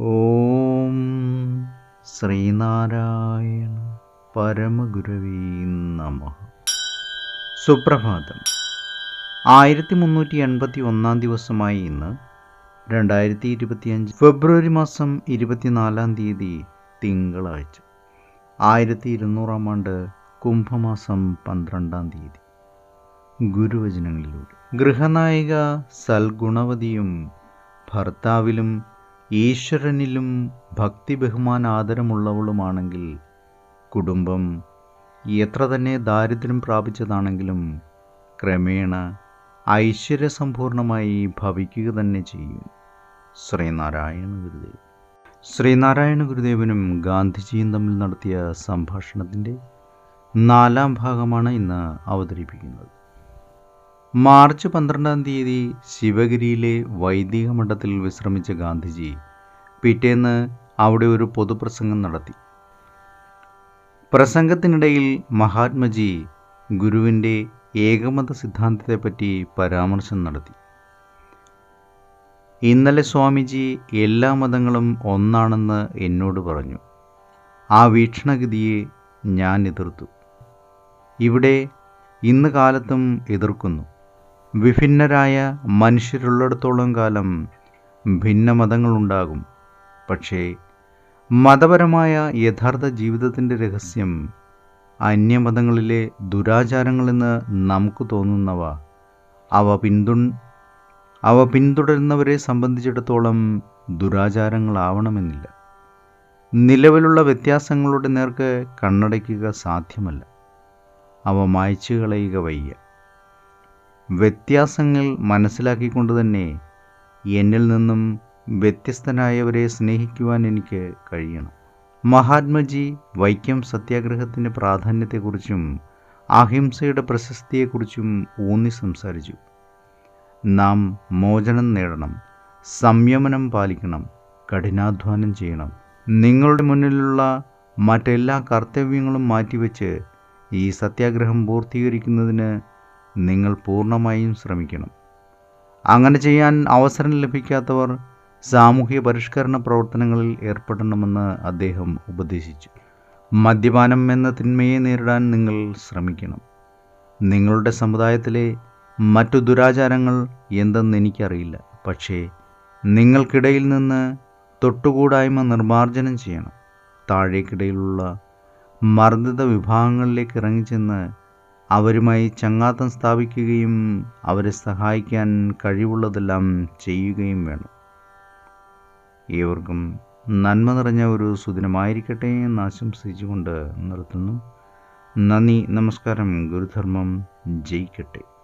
ഓം ശ്രീനാരായണ പരമഗുരുവീ നമ. സുപ്രഭാതം. ആയിരത്തി മുന്നൂറ്റി എൺപത്തി ഒന്നാം ദിവസമായി ഇന്ന് രണ്ടായിരത്തി ഇരുപത്തിയഞ്ച് ഫെബ്രുവരി മാസം ഇരുപത്തിനാലാം തീയതി തിങ്കളാഴ്ച ആയിരത്തി ഇരുന്നൂറാം ആണ്ട് കുംഭമാസം പന്ത്രണ്ടാം തീയതി. ഗുരുവചനങ്ങളിലൂടെ. ഗൃഹനായിക സൽഗുണവതിയും ഭർത്താവിലും ഈശ്വരനിലും ഭക്തി ബഹുമാന ആദരമുള്ളവളുമാണെങ്കിൽ കുടുംബം എത്ര തന്നെ ദാരിദ്ര്യം പ്രാപിച്ചതാണെങ്കിലും ക്രമേണ ഐശ്വര്യസമ്പൂർണമായി ഭവിക്കുക തന്നെ ചെയ്യും. ശ്രീനാരായണ ഗുരുദേവ് ശ്രീനാരായണ ഗുരുദേവനും ഗാന്ധിജിയും തമ്മിൽ നടത്തിയ സംഭാഷണത്തിന്റെ നാലാം ഭാഗമാണ് ഇന്ന് അവതരിപ്പിക്കുന്നത്. മാർച്ച് പന്ത്രണ്ടാം തീയതി ശിവഗിരിയിലെ വൈദിക മഠത്തിൽ വിശ്രമിച്ച ഗാന്ധിജി പിറ്റേന്ന് അവിടെ ഒരു പൊതുപ്രസംഗം നടത്തി. പ്രസംഗത്തിനിടയിൽ മഹാത്മജി ഗുരുവിന്റെ ഏകമത സിദ്ധാന്തത്തെപ്പറ്റി പരാമർശം നടത്തി. ഇന്നലെ സ്വാമിജി എല്ലാ മതങ്ങളും ഒന്നാണെന്ന് എന്നോട് പറഞ്ഞു. ആ വീക്ഷണഗതിയെ ഞാൻ എതിർത്തു. ഇവിടെ ഇന്ന് കാലത്തും എതിർക്കുന്നു. വിഭിന്നരായ മനുഷ്യരുള്ളിടത്തോളം കാലം ഭിന്ന മതങ്ങളുണ്ടാകും പക്ഷേ മതപരമായ യഥാർത്ഥ ജീവിതത്തിന്റെ രഹസ്യം അന്യമതങ്ങളിലെ ദുരാചാരങ്ങളെന്ന് നമുക്ക് തോന്നുന്നവ. അവ പിന്തു അവ പിന്തുടരുന്നവരെ സംബന്ധിച്ചിടത്തോളം ദുരാചാരങ്ങളാവണമെന്നില്ല. നിലവിലുള്ള വ്യത്യാസങ്ങളുടെ നേർക്ക് കണ്ണടയ്ക്കുക സാധ്യമല്ല. അവ മായ്ച്ചു കളയുക വയ്യ. വ്യത്യാസങ്ങൾ മനസ്സിലാക്കിക്കൊണ്ട് തന്നെ എന്നിൽ നിന്നും വ്യത്യസ്തനായവരെ സ്നേഹിക്കുവാൻ എനിക്ക് കഴിയണം. മഹാത്മജി വൈക്കം സത്യാഗ്രഹത്തിന്റെ പ്രാധാന്യത്തെക്കുറിച്ചും അഹിംസയുടെ പ്രശസ്തിയെക്കുറിച്ചും ഊന്നി സംസാരിച്ചു. നാം മോചനം നേടണം സംയമനം പാലിക്കണം കഠിനാധ്വാനം ചെയ്യണം. നിങ്ങളുടെ മുന്നിലുള്ള മറ്റെല്ലാ കർത്തവ്യങ്ങളും മാറ്റിവെച്ച് ഈ സത്യാഗ്രഹം പൂർത്തീകരിക്കുന്നതിന് നിങ്ങൾ പൂർണമായും ശ്രമിക്കണം. അങ്ങനെ ചെയ്യാൻ അവസരം ലഭിക്കാത്തവർ സാമൂഹ്യ പരിഷ്കരണ പ്രവർത്തനങ്ങളിൽ ഏർപ്പെടണമെന്ന് അദ്ദേഹം ഉപദേശിച്ചു. മദ്യപാനം എന്ന തിന്മയെ നേരിടാൻ നിങ്ങൾ ശ്രമിക്കണം. നിങ്ങളുടെ സമുദായത്തിലെ മറ്റു ദുരാചാരങ്ങൾ എന്തെന്ന് എനിക്കറിയില്ല. പക്ഷേ നിങ്ങൾക്കിടയിൽ നിന്ന് തൊട്ടുകൂടായ്മ നിർമാർജനം ചെയ്യണം. താഴേക്കിടയിലുള്ള മർദ്ദിത വിഭാഗങ്ങളിലേക്ക് ഇറങ്ങിച്ചെന്ന് അവരുമായി ചങ്ങാത്തം സ്ഥാപിക്കുകയും അവരെ സഹായിക്കാൻ കഴിവുള്ളതെല്ലാം ചെയ്യുകയും വേണം. ഏവർക്കും നന്മ നിറഞ്ഞ ഒരു സുദിനമായിരിക്കട്ടെ എന്ന് ആശംസിച്ചുകൊണ്ട് നിർത്തുന്നു. നന്ദി നമസ്കാരം ഗുരുധർമ്മം. ജയിക്കട്ടെ.